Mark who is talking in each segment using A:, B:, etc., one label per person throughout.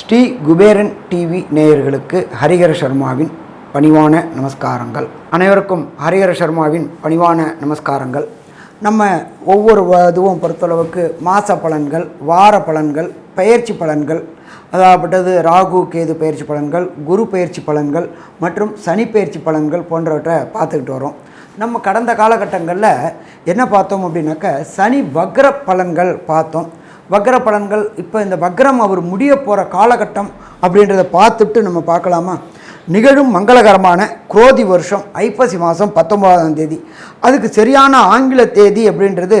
A: Sri Kuberan TV நேயர்களுக்கு ஹரிஹர சர்மாவின் பணிவான நமஸ்காரங்கள். அனைவருக்கும் ஹரிஹர சர்மாவின் பணிவான நமஸ்காரங்கள். நம்ம ஒவ்வொரு இதுவும் பொறுத்தளவுக்கு மாத பலன்கள் வார பலன்கள் பயிற்சி பலன்கள் அதாகப்பட்டது ராகு கேது பயிற்சி பலன்கள் குரு பயிற்சி பலன்கள் மற்றும் சனி பயிற்சி பலன்கள் போன்றவற்றை பார்த்துக்கிட்டு வரோம். நம்ம கடந்த காலகட்டங்களில் என்ன பார்த்தோம் அப்படின்னாக்க சனி வக்ர பலன்கள் பார்த்தோம். வக்ர பலன்கள் இப்போ இந்த வக்ரம் அவர் முடிய போகிற காலகட்டம் அப்படின்றத பார்த்துட்டு நம்ம பார்க்கலாமா? நிகழும் மங்களகரமான குரோதி வருஷம் ஐப்பசி மாதம் பத்தொம்போதாம் தேதி. அதுக்கு சரியான ஆங்கில தேதி அப்படின்றது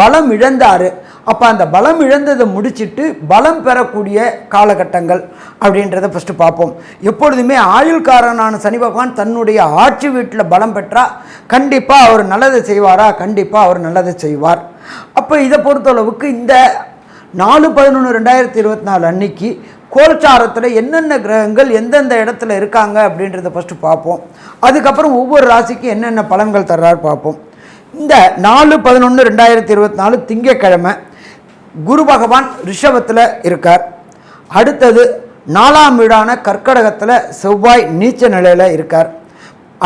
A: பலம் இழந்தார். அப்போ அந்த பலம் இழந்ததை முடிச்சிட்டு பலம் பெறக்கூடிய காலகட்டங்கள் அப்படின்றத ஃபஸ்ட்டு பார்ப்போம். எப்பொழுதுமே ஆயுள்காரனான சனி பகவான் தன்னுடைய ஆட்சி வீட்டில் பலம் பெற்றா கண்டிப்பாக அவர் நல்லதை செய்வாரா? கண்டிப்பாக அவர் நல்லதை செய்வார். அப்போ இதை பொறுத்தளவுக்கு இந்த நாலு பதினொன்று ரெண்டாயிரத்தி இருபத்தி நாலு அன்னைக்கு கோல்சாரத்தில் என்னென்ன கிரகங்கள் எந்தெந்த இடத்துல இருக்காங்க அப்படின்றத ஃபஸ்ட்டு பார்ப்போம். அதுக்கப்புறம் ஒவ்வொரு ராசிக்கும் என்னென்ன பலன்கள் தர்றாரு பார்ப்போம். இந்த நாலு பதினொன்று ரெண்டாயிரத்தி இருபத்தி நாலு திங்கக்கிழமை குரு பகவான் ரிஷபத்தில் இருக்கார். அடுத்தது நாலாம் வீடான கர்க்கடகத்தில் செவ்வாய் நீச்ச நிலையில் இருக்கார்.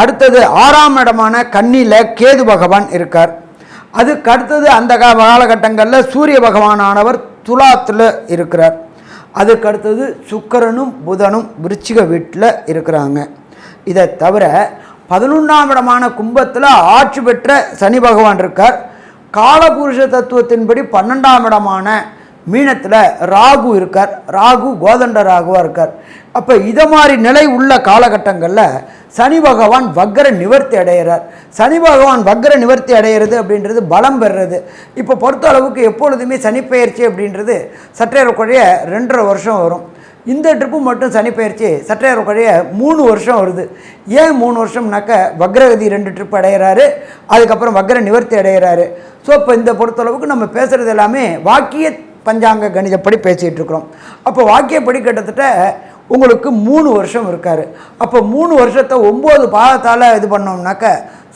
A: அடுத்தது ஆறாம் இடமான கன்னியில் கேது பகவான் இருக்கார். அதுக்கு அடுத்தது அந்த காலகட்டங்களில் சூரிய பகவானானவர் துலாத்தில் இருக்கிறார். அதுக்கு அடுத்தது சுக்கரனும் புதனும் விருச்சிக வீட்டில் இருக்கிறாங்க. இதை தவிர பதினொன்றாம் இடமான கும்பத்தில் ஆட்சி பெற்ற சனி பகவான் இருக்கார். காலபுருஷ தத்துவத்தின்படி பன்னெண்டாம் இடமான மீனத்தில் ராகு இருக்கார். ராகு கோதண்ட ராகுவாக இருக்கார். அப்போ இதை மாதிரி நிலை உள்ள காலகட்டங்களில் சனி பகவான் வக்கர நிவர்த்தி அடைகிறார் சனி பகவான் வக்கர நிவர்த்தி அடைகிறது அப்படின்றது பலம் பெறுறது. இப்போ பொறுத்த அளவுக்கு எப்பொழுதுமே சனிப்பெயர்ச்சி அப்படின்றது சற்றேறக்குறைய ரெண்டரை வருஷம் வரும். இந்த ட்ரிப்பு மட்டும் சனி பயிற்சி சற்றேறக்குறைய மூணு வருஷம் வருது. ஏன் மூணு வருஷம்னாக்க வக்ரகதி ரெண்டு ட்ரிப் அடைகிறாரு அதுக்கப்புறம் வக்ர நிவர்த்தி அடைகிறாரு ஸோ இப்போ இந்த பொறுத்தளவுக்கு நம்ம பேசுகிறது எல்லாமே வாக்கிய பஞ்சாங்க கணிதப்படி பேசிகிட்டு இருக்கிறோம். அப்போ வாக்கியப்படி கிட்டத்தட்ட உங்களுக்கு மூணு வருஷம் இருக்கார். அப்போ மூணு வருஷத்தை ஒம்பது பாதத்தால் இது பண்ணோம்னாக்க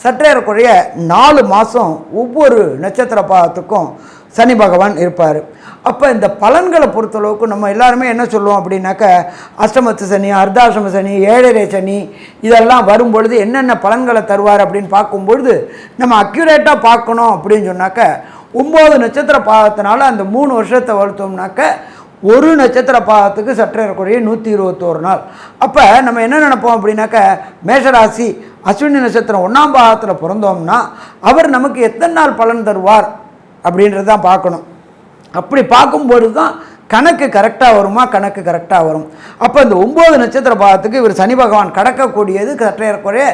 A: சற்றேறக்குறைய நாலு மாதம் ஒவ்வொரு நட்சத்திர பாதத்துக்கும் சனி பகவான் இருப்பார். அப்போ இந்த பலன்களை பொறுத்தளவுக்கு நம்ம எல்லாருமே என்ன சொல்லுவோம் அப்படின்னாக்க அஷ்டமத்து சனி அர்த்தாசிரம சனி ஏழரை சனி இதெல்லாம் வரும்பொழுது என்னென்ன பலன்களை தருவார் அப்படின்னு பார்க்கும்பொழுது நம்ம அக்யூரேட்டாக பார்க்கணும் அப்படின்னு சொன்னாக்க ஒம்பது நட்சத்திர பாதத்தினால அந்த மூணு வருஷத்தை வளர்த்தோம்னாக்க ஒரு நட்சத்திர பாதத்துக்கு இருக்கக்கூடிய நூற்றி இருபத்தோரு நாள். அப்போ நம்ம என்ன நினைப்போம் அப்படின்னாக்க மேஷராசி அஸ்வினி நட்சத்திரம் ஒன்றாம் பாகத்தில் பிறந்தோம்னா அவர் நமக்கு எத்தனை நாள் பலன் தருவார்? அப்படின்றது தான் பார்க்கணும். அப்படி பார்க்கும்போது தான் கணக்கு கரெக்டாக வருமா கணக்கு கரெக்டாக வரும். அப்போ இந்த ஒம்பது நட்சத்திர பாதத்துக்கு இவர் சனி பகவான் கடக்கக்கூடியது சற்றேறக்குறைய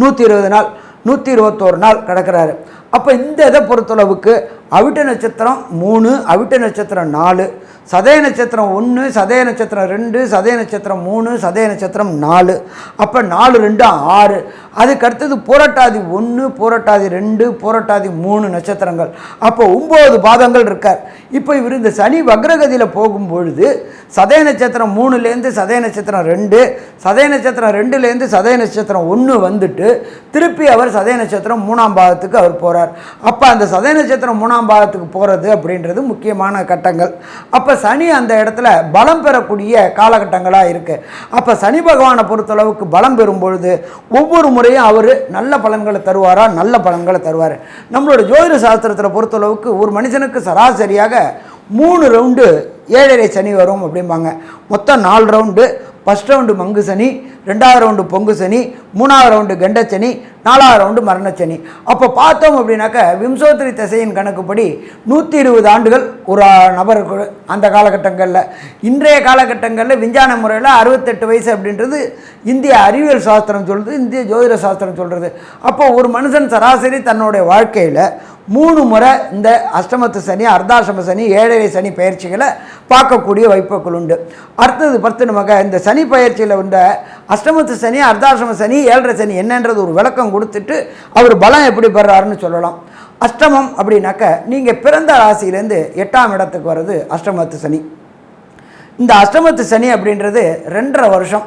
A: நூற்றி இருபது நாள் நூற்றி இருபத்தோரு நாள் கிடக்கிறாரு. அப்போ இந்த இதை பொறுத்தளவுக்கு அவிட்ட நட்சத்திரம் மூணு அவிட்ட நட்சத்திரம் நாலு சதய நட்சத்திரம் ஒன்று சதய நட்சத்திரம் ரெண்டு சதய நட்சத்திரம் மூணு சதய நட்சத்திரம் நாலு. அப்போ நாலு ரெண்டு ஆறு. அதுக்கு அடுத்தது பூரட்டாதி ஒன்று பூரட்டாதி ரெண்டு பூரட்டாதி மூணு நட்சத்திரங்கள். அப்போ ஒம்பது பாதங்கள் இருக்கார். இப்போ இவர் இந்த சனி வக்ரகதியில் போகும்பொழுது சதய நட்சத்திரம் மூணுலேருந்து சதய நட்சத்திரம் ரெண்டு சதய நட்சத்திரம் ரெண்டுலேருந்து சதய நட்சத்திரம் ஒன்று வந்துட்டு திருப்பி அவர் சதய நட்சத்திரம் மூணாம் பாதத்துக்கு அவர் போகிறார் அப்போ அந்த சதய நட்சத்திரம் மூணாம் பாகத்துக்கு போகிறது அப்படின்றது முக்கியமான கட்டங்கள். அப்போ சனி அந்த இடத்துல பலம் பெறக்கூடிய காலகட்டங்களாக இருக்குது அப்போ சனி பகவானை பொறுத்தளவுக்கு பலம் பெறும் பொழுது ஒவ்வொரு முறையும் அவர் நல்ல பலன்களை தருவாரா? நல்ல பலன்களை தருவார். நம்மளோட ஜோதிட சாஸ்திரத்தில் பொறுத்தளவுக்கு ஒரு மனுஷனுக்கு சராசரியாக மூணு ரவுண்டு ஏழரை சனி வரும் அப்படிம்பாங்க. மொத்தம் நாலு ரவுண்டு ஃபஸ்ட் ரவுண்டு மங்கு சனி ரெண்டாவது ரவுண்டு பொங்கு சனி மூணாவது ரவுண்டு கண்டச்சனி நாலாவது ரவுண்டு மரணச்சனி. அப்போ பார்த்தோம் அப்படின்னாக்க விம்சோத்திரி திசையின் கணக்குப்படி நூற்றி இருபது ஆண்டுகள் ஒரு நபருக்கு அந்த காலகட்டங்களில். இன்றைய காலகட்டங்களில் விஞ்ஞான முறையில் அறுபத்தெட்டு வயசு அப்படின்றது இந்திய அறிவியல் சாஸ்திரம் சொல்கிறது இந்திய ஜோதிட சாஸ்திரம் சொல்கிறது அப்போ ஒரு மனுஷன் சராசரி தன்னுடைய வாழ்க்கையில் மூணு முறை இந்த அஷ்டமத்து சனி அர்த்தாசிரம சனி ஏழரை சனி பயிற்சிகளை பார்க்கக்கூடிய வாய்ப்புகள் உண்டு. அடுத்தது பத்து நமக்கு இந்த சனி பயிற்சியில் உண்ட அஷ்டமத்து சனி அர்த்தாசிரம சனி ஏழரை சனி என்னன்றது ஒரு விளக்கம் கொடுத்துட்டு அவர் பலம் எப்படி பெறாருன்னு சொல்லலாம். அஷ்டமம் அப்படின்னாக்க நீங்கள் பிறந்த ராசியிலேருந்து எட்டாம் இடத்துக்கு வர்றது அஷ்டமத்து சனி. இந்த அஷ்டமத்து சனி அப்படின்றது ரெண்டரை வருஷம்.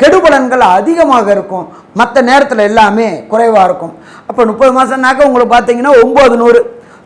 A: கெடுபலன்கள் அதிகமாக இருக்கும். மற்ற நேரத்தில் எல்லாமே குறைவாக இருக்கும். அப்போ முப்பது மாதம்னாக்க உங்களுக்கு பார்த்தீங்கன்னா ஒம்பது நூறு.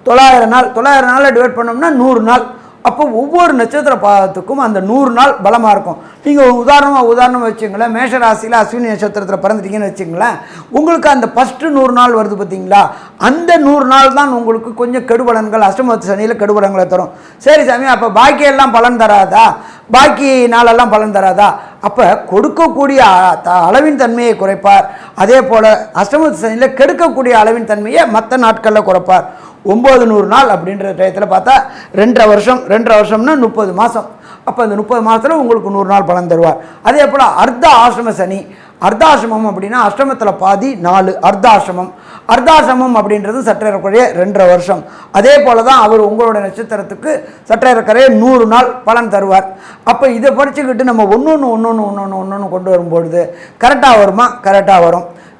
A: தொள்ளாயிரம் நாள் தொள்ளாயிரம் நாளில் டிவைட் பண்ணோம்னா நூறு நாள். அப்போ ஒவ்வொரு நட்சத்திர பாதத்துக்கும் அந்த நூறு நாள் பலமாக இருக்கும். நீங்கள் உதாரணமாக உதாரணம் வச்சுங்களேன் மேஷ ராசியில் அஸ்வினி நட்சத்திரத்தில் பிறந்துட்டீங்கன்னு வச்சுங்களேன் உங்களுக்கு அந்த ஃபஸ்ட்டு நூறு நாள் வருது பார்த்தீங்களா அந்த நூறு நாள் தான் உங்களுக்கு கொஞ்சம் கெடுபலன்கள் அஷ்டமத்து சனியில் கெடுபலன்களை தரும். சரி சாமி அப்போ பாக்கியெல்லாம் பலன் தராதா? பாக்கி நாளெல்லாம் பலன் தராதா? அப்போ கொடுக்கக்கூடிய த- அளவின் தன்மையை குறைப்பார். அதே போல் அஷ்டமத்து சனியில் கெடுக்கக்கூடிய அளவின் தன்மையை மற்ற நாட்களில் குறைப்பார். ஒம்பது நூறு நாள் அப்படின்ற டயத்தில் பார்த்தா ரெண்டரை வருஷம் ரெண்டரை வருஷம்னா முப்பது மாதம் அப்போ அந்த முப்பது மாதத்தில் உங்களுக்கு நூறு நாள் பலன் தருவார். அதே போல் அர்த்த ஆசிரம சனி அர்த்தாசிரமம் அப்படின்னா அஷ்டமத்தில் பாதி நாலு அர்த்தாசிரமம் அர்த்தாசிரமம் அப்படின்றது சற்றேறக்குறைய ரெண்டரை வருஷம். அதே போல தான் அவர் உங்களோட நட்சத்திரத்துக்கு சற்றேறக்குறைய நூறு நாள் பலன் தருவார். அப்போ இதை படிச்சுக்கிட்டு நம்ம ஒன்று ஒன்று ஒன்று ஒன்று ஒன்று ஒன்று ஒன்று கொண்டு வரும்பொழுது கரெக்டாக வருமா? கரெக்டாக வரும்.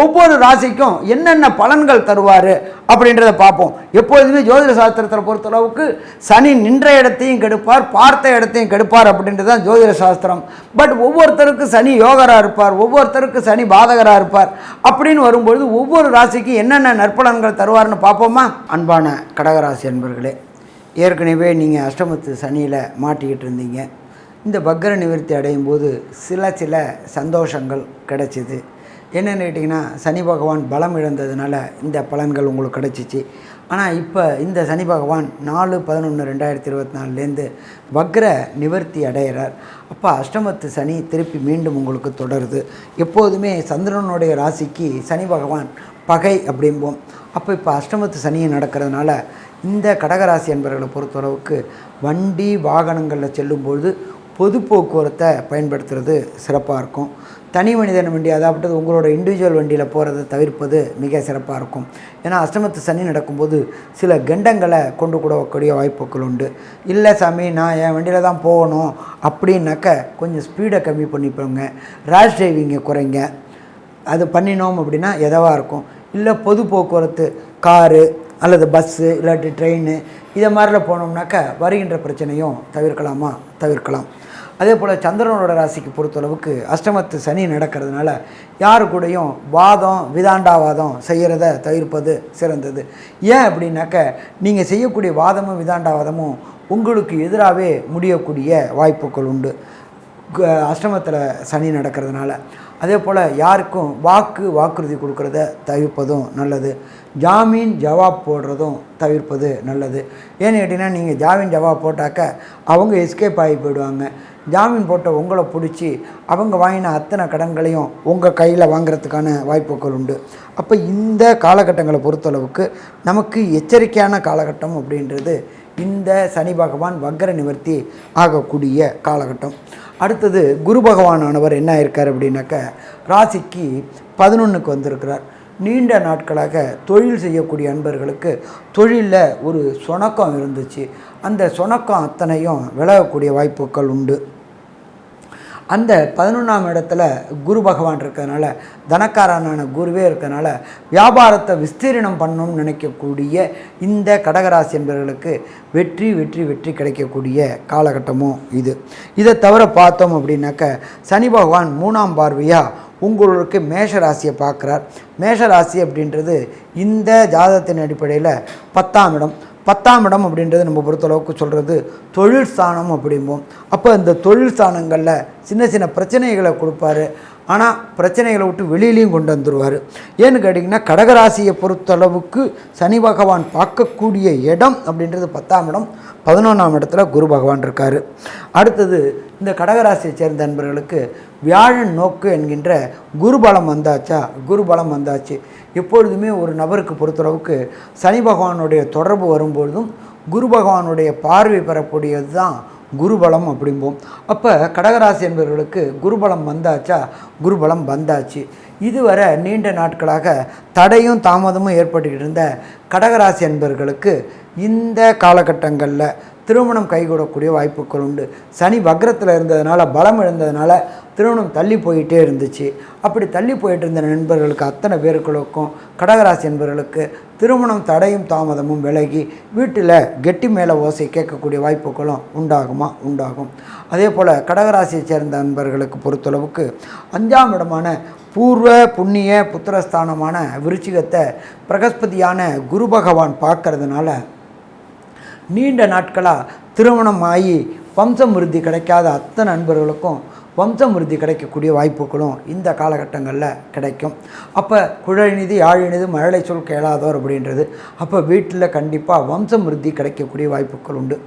A: ஒவ்வொரு ராசிக்கும் என்னென்ன பலன்கள் தருவார் அப்படின்றத பார்ப்போம். எப்பொழுதுமே ஜோதிட சாஸ்திரத்தை பொறுத்தளவுக்கு சனி நின்ற இடத்தையும் கெடுப்பார் பார்த்த இடத்தையும் கெடுப்பார் அப்படின்றது தான் ஜோதிட சாஸ்திரம். பட் ஒவ்வொருத்தருக்கு சனி யோகராக இருப்பார் ஒவ்வொருத்தருக்கு சனி பாதகராக இருப்பார் அப்படின்னு வரும்பொழுது ஒவ்வொரு ராசிக்கு என்னென்ன நற்பலன்கள் தருவார்னு பார்ப்போமா? அன்பான கடகராசி அன்பர்களே ஏற்கனவே நீங்கள் அஷ்டமத்து சனியில் மாட்டிக்கிட்டு இருந்தீங்க. இந்த பக்கர நிவர்த்தி அடையும் போது சில சில சந்தோஷங்கள் கிடைச்சிது. என்னென்னு கேட்டிங்கன்னா சனி பகவான் பலம் இழந்ததுனால இந்த பலன்கள் உங்களுக்கு கிடச்சிச்சு. ஆனால் இப்போ இந்த சனி பகவான் நாலு பதினொன்று ரெண்டாயிரத்தி இருபத்தி நாலுலேருந்து வக்ர நிவர்த்தி அடைகிறார். அப்போ அஷ்டமத்து சனி திருப்பி மீண்டும் உங்களுக்கு தொடருது. எப்போதுமே சந்திரனுடைய ராசிக்கு சனி பகவான் பகை அப்படிம்போம். அப்போ இப்போ அஷ்டமத்து சனியை நடக்கிறதுனால இந்த கடகராசி என்பவர்களை பொறுத்தளவுக்கு வண்டி வாகனங்களில் செல்லும்பொழுது பொது போக்குவரத்தை பயன்படுத்துறது சிறப்பாக இருக்கும். தனி மனிதன் வண்டி அதாவது உங்களோட இண்டிவிஜுவல் வண்டியில் போகிறத தவிர்ப்பது மிக சிறப்பாக இருக்கும். ஏன்னா அஷ்டமத்து சனி நடக்கும்போது சில கண்டங்களை கொண்டு கூடக்கூடிய வாய்ப்புகள் உண்டு. இல்லை சாமி நான் என் வண்டியில் தான் போகணும் அப்படின்னாக்க கொஞ்சம் ஸ்பீடை கம்மி பண்ணிப்போங்க ரேஷ் டிரைவிங்கை குறைங்க. அது பண்ணினோம் அப்படின்னா எதவாக இருக்கும். இல்லை பொது போக்குவரத்து காரு அல்லது பஸ்ஸு இல்லாட்டி ட்ரெயின் இதை மாதிரிலாம் போனோம்னாக்க வருகின்ற பிரச்சனையும் தவிர்க்கலாமா? தவிர்க்கலாம். அதே போல் சந்திரனோட ராசிக்கு பொறுத்தளவுக்கு அஷ்டமத்து சனி நடக்கிறதுனால யாரு கூடயும் வாதம் விதாண்டாவாதம் செய்கிறத தவிர்ப்பது சிறந்தது. ஏன் அப்படின்னாக்க நீங்கள் செய்யக்கூடிய வாதமும் விதாண்டாவாதமும் உங்களுக்கு எதிராகவே முடியக்கூடிய வாய்ப்புகள் உண்டு. அஷ்டமத்தில் சனி நடக்கிறதுனால. அதே போல் யாருக்கும் வாக்கு வாக்குறுதி கொடுக்குறத தவிர்ப்பதும் நல்லது. ஜாமீன் ஜவாப் போடுறதும் தவிர்ப்பது நல்லது. ஏன்னு கேட்டிங்கன்னா நீங்கள் ஜாமீன் ஜவாப் போட்டாக்க அவங்க எஸ்கேப் ஆகி போயிடுவாங்க. ஜாமீன் போட்ட உங்களை பிடிச்சி அவங்க வாங்கின அத்தனை கடன்களையும் உங்கள் கையில் வாங்குறதுக்கான வாய்ப்புகள் உண்டு. அப்போ இந்த காலகட்டங்களை பொறுத்தளவுக்கு நமக்கு எச்சரிக்கையான காலகட்டம் அப்படின்றது இந்த சனி பகவான் வக்கர நிவர்த்தி ஆகக்கூடிய காலகட்டம். அடுத்தது குரு பகவானானவர் என்ன இருக்கார் அப்படின்னாக்க ராசிக்கு பதினொன்றுக்கு வந்திருக்கிறார். நீண்ட நாட்களாக தொழில் செய்யக்கூடிய அன்பர்களுக்கு தொழிலில் ஒரு சொணக்கம் இருந்துச்சு. அந்த சொணக்கம் அத்தனையும் விலகக்கூடிய வாய்ப்புகள் உண்டு. அந்த பதினொன்றாம் இடத்துல குரு பகவான் இருக்கிறதுனால தனக்காரனான குருவே இருக்கிறதுனால வியாபாரத்தை விஸ்தீரணம் பண்ணணும்னு நினைக்கக்கூடிய இந்த கடகராசி என்பவர்களுக்கு வெற்றி வெற்றி வெற்றி கிடைக்கக்கூடிய காலகட்டமும் இது. இதை தவிர பார்த்தோம் அப்படின்னாக்க சனி பகவான் மூணாம் பார்வையாக உங்களுக்கு மேஷ ராசியை பார்க்குறார். மேஷ ராசி அப்படின்றது இந்த ஜாதகத்தின் அடிப்படையில் பத்தாம் இடம். பத்தாம் இடம் அப்படின்றது நம்ம பொறுத்தளவுக்கு சொல்கிறது தொழில் ஸ்தானம் அப்படிம்போம். அப்போ இந்த தொழில் ஸ்தானங்களில் சின்ன சின்ன பிரச்சனைகளை கொடுப்பாரு. ஆனால் பிரச்சனைகளை விட்டு வெளியிலையும் கொண்டு வந்துடுவார் ஏன்னு கேட்டிங்கன்னா கடகராசியை பொறுத்தளவுக்கு சனி பகவான் பார்க்கக்கூடிய இடம் அப்படின்றது பத்தாம் இடம் பதினொன்றாம் இடத்துல குரு பகவான் இருக்கார். அடுத்தது இந்த கடகராசியை சேர்ந்த நண்பர்களுக்கு வியாழன் நோக்கு என்கின்ற குருபலம் வந்தாச்சா? குருபலம் வந்தாச்சு. எப்பொழுதுமே ஒரு நபருக்கு பொறுத்தளவுக்கு சனி பகவானுடைய தொடர்பு வரும்பொழுதும் குரு பகவானுடைய பார்வை பெறக்கூடியது தான் குருபலம் அப்படிம்போம். அப்போ கடகராசி என்பவர்களுக்கு குருபலம் வந்தாச்சா? குருபலம் வந்தாச்சு. இதுவரை நீண்ட நாட்களாக தடையும் தாமதமும் ஏற்பட்டுக்கிட்டு இருந்த கடகராசி என்பவர்களுக்கு இந்த காலகட்டங்களில் திருமணம் கைகூடக்கூடிய வாய்ப்புகள் உண்டு. சனி வக்ரத்தில் இருந்ததுனால பலம் இருந்ததுனால திருமணம் தள்ளி போயிட்டே இருந்துச்சு. அப்படி தள்ளி போயிட்டு இருந்த நண்பர்களுக்கு அத்தனை பேர்களுக்கும் கடகராசி என்பவர்களுக்கு திருமணம் தடையும் தாமதமும் விலகி வீட்டில் கெட்டி மேலே ஓசை கேட்கக்கூடிய வாய்ப்புகளும் உண்டாகுமா? உண்டாகும். அதே போல் கடகராசியை சேர்ந்த நண்பர்களுக்கு பொறுத்தளவுக்கு அஞ்சாம் இடமான பூர்வ புண்ணிய புத்திரஸ்தானமான விருச்சிகத்தை பிரகஸ்பதியான குரு பகவான் பார்க்கறதுனால நீண்ட நாட்களாக திருமணம் ஆகி வம்சமிருத்தி கிடைக்காத அத்தனை நண்பர்களுக்கும் வம்சமிருத்தி கிடைக்கக்கூடிய வாய்ப்புகளும் இந்த காலகட்டங்களில் கிடைக்கும். அப்போ குழலினிது யாழினிது மழலை சொல் கேளாதோர் அப்படின்றது. அப்போ வீட்டில் கண்டிப்பாக வம்சமிருத்தி கிடைக்கக்கூடிய வாய்ப்புகள் உண்டு.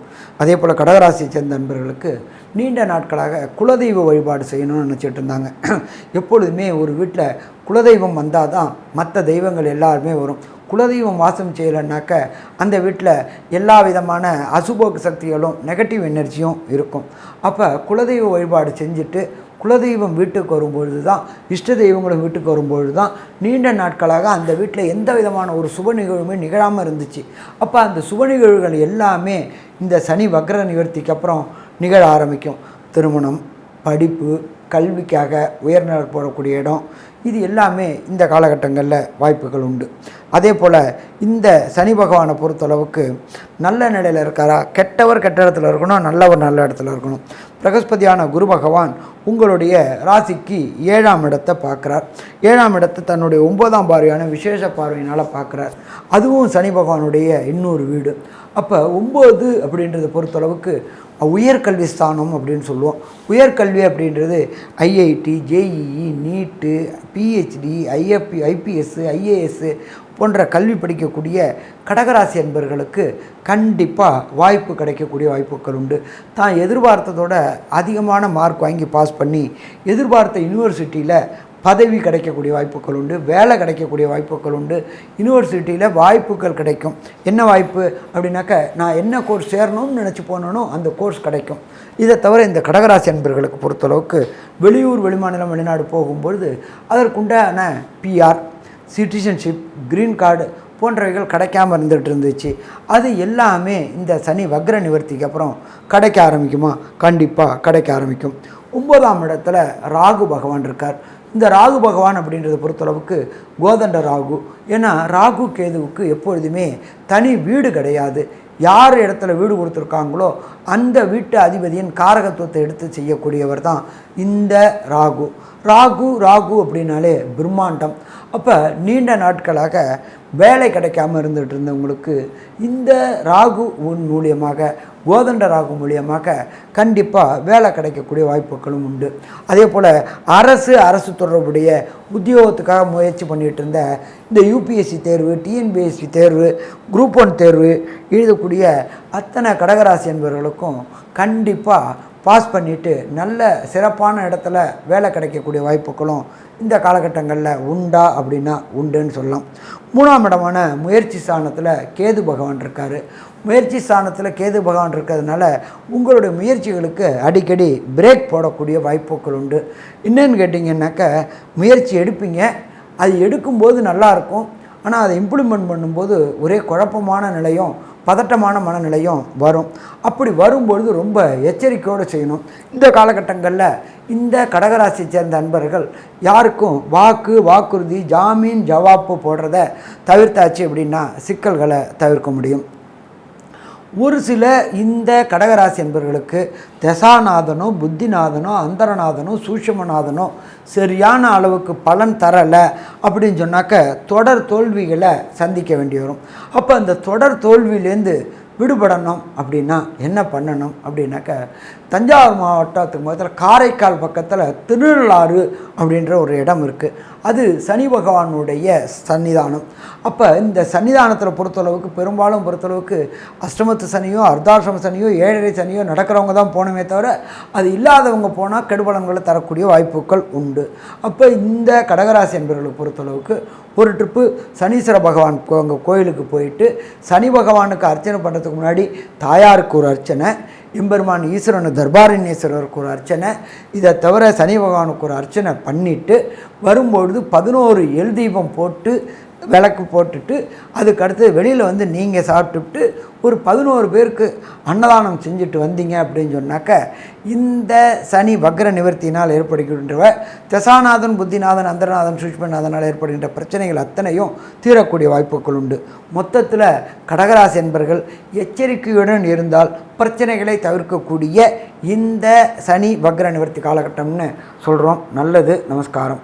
A: அதே போல் கடகராசியை சேர்ந்த நண்பர்களுக்கு நீண்ட நாட்களாக குலதெய்வ வழிபாடு செய்யணும்னு நினச்சிட்டு இருந்தாங்க. எப்பொழுதுமே ஒரு வீட்டில் குலதெய்வம் வந்தால் தான் மற்ற தெய்வங்கள் எல்லாருமே வரும். குலதெய்வம் வாசம் செய்யலைன்னாக்க அந்த வீட்டில் எல்லா விதமான அசுபோக சக்திகளும் நெகட்டிவ் எனர்ஜியும் இருக்கும். அப்போ குலதெய்வ வழிபாடு செஞ்சுட்டு குலதெய்வம் வீட்டுக்கு வரும்பொழுது தான் இஷ்ட தெய்வங்களும் வீட்டுக்கு வரும்பொழுது தான் நீண்ட நாட்களாக அந்த வீட்டில் எந்த விதமான ஒரு சுப நிகழ்வுமே நிகழாமல் இருந்துச்சு. அப்போ அந்த சுப நிகழ்வுகள் எல்லாமே இந்த சனி வக்ர நிவர்த்திக்கு அப்புறம் நிகழ ஆரம்பிக்கும். திருமணம் படிப்பு கல்விக்காக உயர்நிலை போடக்கூடிய இடம். இது எல்லாமே இந்த காலகட்டங்களில் வாய்ப்புகள் உண்டு. அதே போல் இந்த சனி பகவானை பொறுத்தளவுக்கு நல்ல நிலையில் இருக்காரா? கெட்டவர் கெட்ட இடத்துல இருக்கணும் நல்லவர் நல்ல இடத்துல இருக்கணும். பிரகஸ்பதியான குரு பகவான் உங்களுடைய ராசிக்கு ஏழாம் இடத்தை பார்க்குறார். ஏழாம் இடத்தை தன்னுடைய ஒன்பதாம் பார்வையான விசேஷ பார்வையினால் பார்க்குறார். அதுவும் சனி பகவானுடைய இன்னொரு வீடு. அப்போ ஒம்பது அப்படின்றத பொறுத்தளவுக்கு உயர்கல்வி ஸ்தானம் அப்படின்னு சொல்லுவோம். உயர்கல்வி அப்படின்றது IIT JEE NEET PhD IFP IPS IAS போன்ற கல்வி படிக்கக்கூடிய கடகராசி என்பர்களுக்கு கண்டிப்பாக வாய்ப்பு கிடைக்கக்கூடிய வாய்ப்புகள் உண்டு. தான் எதிர்பார்த்ததோட அதிகமான மார்க் வாங்கி பாஸ் பண்ணி எதிர்பார்த்த யூனிவர்சிட்டியில் பதவி கிடைக்கக்கூடிய வாய்ப்புகள் உண்டு. வேலை கிடைக்கக்கூடிய வாய்ப்புகள் உண்டு. யூனிவர்சிட்டியில் வாய்ப்புகள் கிடைக்கும். என்ன வாய்ப்பு அப்படின்னாக்க நான் என்ன கோர்ஸ் சேரணும்னு நினச்சி போனனோ அந்த கோர்ஸ் கிடைக்கும். இதை தவிர இந்த கடகராசி அன்பர்களுக்கு பொறுத்தளவுக்கு வெளியூர் வெளிமாநிலம் வெளிநாடு போகும்பொழுது அதற்குண்டான பிஆர் சிட்டிசன்ஷிப் க்ரீன் கார்டு போன்றவைகள் கிடைக்காம இருந்துகிட்டு இருந்துச்சு. அது எல்லாமே இந்த சனி வக்ர நிவர்த்திக்கு அப்புறம் கிடைக்க ஆரம்பிக்குமா? கண்டிப்பாக கிடைக்க ஆரம்பிக்கும். ஒன்பதாம் இடத்துல ராகு பகவான் இருக்கார். இந்த ராகு பகவான் அப்படின்றத பொறுத்தளவுக்கு கோதண்ட ராகு. ஏன்னா ராகு கேதுவுக்கு எப்பொழுதுமே தனி வீடு கிடையாது. யார் இடத்துல வீடு கொடுத்துருக்காங்களோ அந்த வீட்டு அதிபதியின் காரகத்துவத்தை எடுத்து செய்யக்கூடியவர் தான் இந்த ராகு. ராகு ராகு அப்படின்னாலே பிரம்மாண்டம். அப்போ நீண்ட நாட்களாக வேலை கிடைக்காம இருந்துகிட்டு இருந்தவங்களுக்கு இந்த ராகு உன் மூலியமாக கோதண்டராகும் மூலியமாக கண்டிப்பாக வேலை கிடைக்கக்கூடிய வாய்ப்புகளும் உண்டு. அதே போல் அரசு அரசு தொடர்புடைய உத்தியோகத்துக்காக முயற்சி பண்ணிகிட்டு இருந்த இந்த யூபிஎஸ்சி தேர்வு டிஎன்பிஎஸ்சி தேர்வு குரூப் ஒன் தேர்வு எழுதக்கூடிய அத்தனை கடகராசி என்பவர்களுக்கும் கண்டிப்பாக பாஸ் பண்ணிவிட்டு நல்ல சிறப்பான இடத்துல வேலை கிடைக்கக்கூடிய வாய்ப்புகளும் இந்த காலகட்டங்களில் உண்டா அப்படின்னா உண்டுன்னு சொல்லலாம். மூணாம் இடமான முயற்சி ஸ்தானத்தில் கேது பகவான் இருக்கார். முயற்சி ஸ்தானத்தில் கேது பகவான் இருக்கிறதுனால உங்களுடைய முயற்சிகளுக்கு அடிக்கடி பிரேக் போடக்கூடிய வாய்ப்புகள் உண்டு. என்னன்னு கேட்டிங்கன்னாக்க முயற்சி எடுப்பீங்க. அது எடுக்கும்போது நல்லாயிருக்கும். ஆனால் அதை இம்ப்ளிமெண்ட் பண்ணும்போது ஒரே குழப்பமான நிலையும் பதட்டமான மனநிலையும் வரும். அப்படி வரும்பொழுது ரொம்ப எச்சரிக்கையோடு செய்யணும். இந்த காலகட்டங்களில் இந்த கடகராசியை சேர்ந்த அன்பர்கள் யாருக்கும் வாக்கு வாக்குறுதி ஜாமீன் ஜவாப்பு போடுறத தவிர்த்தாச்சு அப்படின்னா சிக்கல்களை தவிர்க்க முடியும். ஒரு சில இந்த கடகராசி என்பவர்களுக்கு தசாநாதனோ புத்திநாதனோ அந்தரநாதனோ சூஷமநாதனோ சரியான அளவுக்கு பலன் தரலை அப்படின்னு சொன்னாக்க தொடர் தோல்விகளை சந்திக்க வேண்டி வரும். அப்போ அந்த தொடர் தோல்வியிலேருந்து விடுபடணும் அப்படின்னா என்ன பண்ணணும் அப்படின்னாக்க தஞ்சாவூர் மாவட்டத்துக்கு முதல்ல காரைக்கால் பக்கத்தில் திருநள்ளாறு அப்படின்ற ஒரு இடம் இருக்குது அது சனி பகவானுடைய சன்னிதானம். அப்போ இந்த சன்னிதானத்தில் பொறுத்தளவுக்கு பெரும்பாலும் பொறுத்தளவுக்கு அஷ்டமத்து சனியோ அர்த்தாசிரம சனியோ ஏழரை சனியோ நடக்கிறவங்க தான் போகணுமே தவிர அது இல்லாதவங்க போனால் கெடுபலன்களை தரக்கூடிய வாய்ப்புகள் உண்டு. அப்போ இந்த கடகராசி என்பவர்களை பொறுத்தளவுக்கு ஒரு ட்ரிப்பு சனீஸ்வர பகவான் அங்கே கோயிலுக்கு போயிட்டு சனி பகவானுக்கு அர்ச்சனை பண்ணுறதுக்கு முன்னாடி தாயாருக்கு ஒரு அர்ச்சனை எம்பெருமான் ஈஸ்வரனு தர்பாரண்யேஸ்வரருக்கு ஒரு அர்ச்சனை இதை தவிர சனி பகவானுக்கு ஒரு அர்ச்சனை பண்ணிவிட்டு வரும்பொழுது பதினோரு எல் தீபம் போட்டு விளக்கு போட்டுட்டு அதுக்கு அடுத்து வெளியில் வந்து நீங்கள் சாப்பிட்டுட்டு ஒரு பதினோரு பேருக்கு அன்னதானம் செஞ்சுட்டு வந்தீங்க அப்படின்னு சொன்னாக்க இந்த சனி வக்ர நிவர்த்தியினால் ஏற்படுகின்ற தசாநாதன் புத்திநாதன் அந்தரநாதன் சூஷ்மநாதனால் ஏற்படுகின்ற பிரச்சனைகள் அத்தனையும் தீரக்கூடிய வாய்ப்புகள் உண்டு. மொத்தத்தில் கடகராசி என்பர்கள் எச்சரிக்கையுடன் இருந்தால் பிரச்சனைகளை தவிர்க்கக்கூடிய இந்த சனி வக்ர நிவர்த்தி காலகட்டம்னு சொல்கிறோம் நல்லது. நமஸ்காரம்.